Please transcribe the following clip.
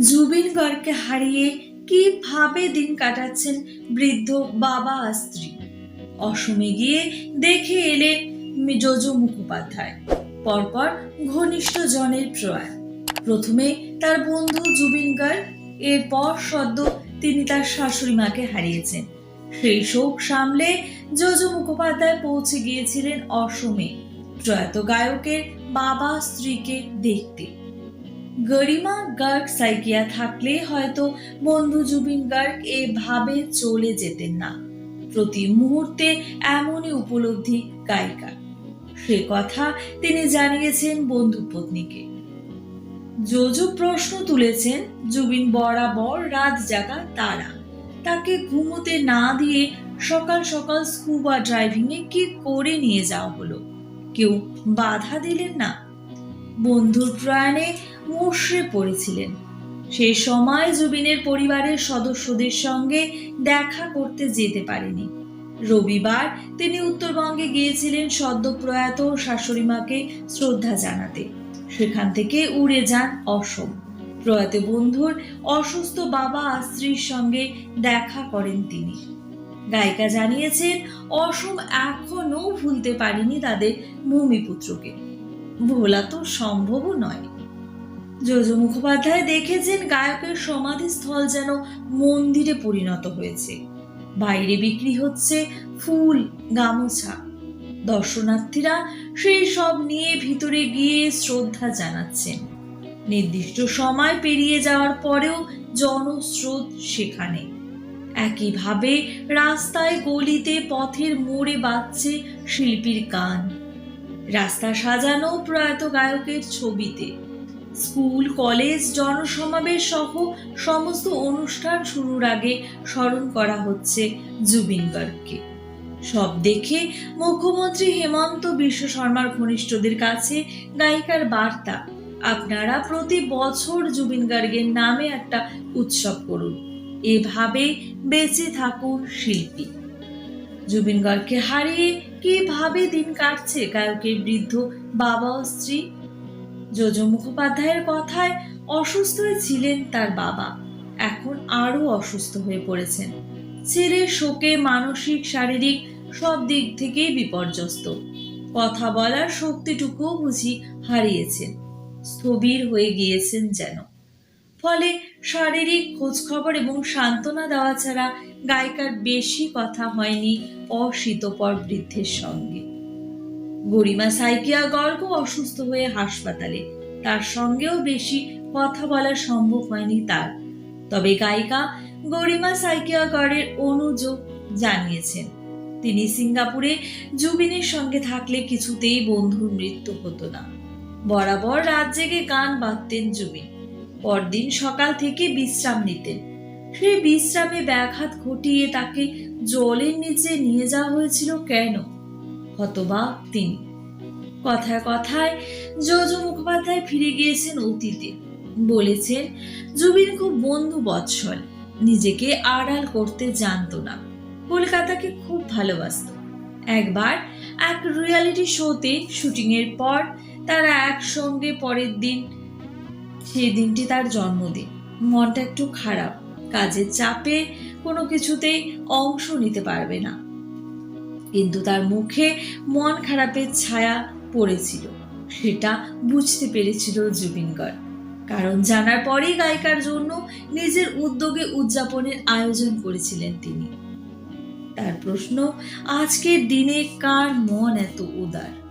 জুবিন গড়কে হারিয়ে কীভাবে দিন কাটাচ্ছেন বৃদ্ধ বাবা স্ত্রী? অসমে গিয়ে দেখে এলেন যোজু মুখোপাধ্যায়, পরপর ঘনিষ্ঠ জনের প্রয়াণ। প্রথমে তার বন্ধু জুবিন গার্গ, এরপর সদ্য তিনি তার শাশুড়ি মাকে হারিয়েছেন। সেই শোক সামলে যোজু মুখোপাধ্যায় পৌঁছে গিয়েছিলেন অসমে। প্রয়াত গায়কের বাবা স্ত্রীকে দেখতে। গরিমা গার্গ সাইকিয়া থাকলে হয়তো বন্ধু জুবিন গার্গ এভাবে চলে যেতেন না। প্রতি মুহূর্তে এমনই উপলব্ধি গায়িকা। সে কথা তিনি জানিয়েছেন বন্ধু পত্নীকে। যোজু প্রশ্ন তুলেছেন জুবিন বরাবর রাত জাগা তারা। তাকে ঘুমোতে না দিয়ে সকাল সকাল স্কুবা ড্রাইভিং এ কি করে নিয়ে যাওয়া হলো? কেউ বাধা দিলেন না? বন্ধুর প্রয়াণে মুশড়ে পড়েছিলেন। সেই সময় জুবিনের পরিবারের সদস্যদের সঙ্গে দেখা করতে যেতে পারেনি। রবিবার তিনি উত্তরবঙ্গে গিয়েছিলেন সদ্য প্রয়াত শাশুড়ি মাকে শ্রদ্ধা জানাতে। সেখান থেকে উড়ে যান অসম। প্রয়াত বন্ধুর অসুস্থ বাবা আর স্ত্রীর সঙ্গে দেখা করেন তিনি। গায়িকা জানিয়েছেন, অসম এখনও ভুলতে পারেনি তাদের ভূমিপুত্রকে ভোলা তো সম্ভবও নয়। যোজু মুখোপাধ্যায় দেখেছেন গায়কের সমাধিস্থল যেন মন্দিরে পরিণত হয়েছে। বাইরে বিক্রি হচ্ছে ফুল, গামোছা। দর্শনার্থীরা সেই সব নিয়ে ভিতরে গিয়ে শ্রদ্ধা জানাচ্ছেন। নির্দিষ্ট সময় পেরিয়ে যাওয়ার পরেও জনস্রোত সেখানে। একইভাবে রাস্তায় গলিতে পথের মোড়ে বাজছে শিল্পীর গান। রাস্তা সাজানো প্রয়াত গায়কের ছবিতে। স্কুল, কলেজ, জনসমাবেশ সহ সমস্ত অনুষ্ঠান শুরুর আগে স্মরণ করা হচ্ছে জুবিন গার্গকে। সব দেখে মুখ্যমন্ত্রী হেমন্ত বিশ্ব শর্মার ঘনিষ্ঠদের কাছে গায়িকার বার্তা, আপনারা প্রতি বছর জুবিন গার্গের নামে একটা উৎসব করুন। এভাবে বেঁচে থাকুন শিল্পী। জুবিন গার্গকে হারিয়ে কীভাবে দিন কাটছে? গায়কের বৃদ্ধ বাবা ও স্ত্রী? যোজো মুখোপাধ্যায়ের কথায় অসুস্থ ছিলেন তার বাবা। এখন আরও অসুস্থ হয়ে পড়েছেন। ছেলের শোকে, মানসিক, শারীরিক সব দিক থেকেই বিপর্যস্ত। কথা বলার শক্তিটুকুও বুঝি হারিয়েছেন। স্থবির হয়ে গিয়েছেন যেন। ফলে শারীরিক খোঁজখবর এবং সান্ত্বনা দেওয়া ছাড়া গায়িকার বেশি কথা হয়নি অশীতপর বৃদ্ধের সঙ্গে। গরিমা সাইকিয়া গর্গ অসুস্থ হয়ে হাসপাতালে। তার সঙ্গেও বেশি কথা বলা সম্ভব হয়নি তার। তবে গায়িকা গরিমা সাইকিয়া গড়ের অনুযোগ জানিয়েছেন, তিনি সিঙ্গাপুরে জুবিনের সঙ্গে থাকলে কিছুতেই বন্ধুর মৃত্যু হতো না। বরাবর রাত জেগে গান বাঁধতেন জুবিন। পরদিন সকাল থেকে বিশ্রাম নিতেন। সেই বিশ্রামে ব্যাঘাত ঘটিয়ে তাকে জলের নিচে নিয়ে যাওয়া হয়েছিল কেন? হতবাক তিনি। কথায় কথায় যোজু মুখোপাধ্যায় ফিরে গিয়েছেন অতীতে। বলেছেন, জুবিন খুব বন্ধু বৎসল, নিজেকে আড়াল করতে জানতো না। কলকাতাকে খুব ভালোবাসত। একবার এক রিয়ালিটি শোতে শুটিংয়ের পর তারা একসঙ্গে পরের দিন সেই দিনটি তার জন্মদিন। মনটা একটু খারাপ। কাজের চাপে কোনো কিছুতেই অংশ নিতে পারবে না। কিন্তু তার মুখে মন খারাপের ছায়া পড়েছিল। সেটা বুঝতে পেরেছিল জুবিন কারণ জানার পরেই গায়িকার জন্য নিজের উদ্যোগে উদযাপনের আয়োজন করেছিলেন তিনি। তার প্রশ্ন, আজকের দিনে কার মন এত উদার?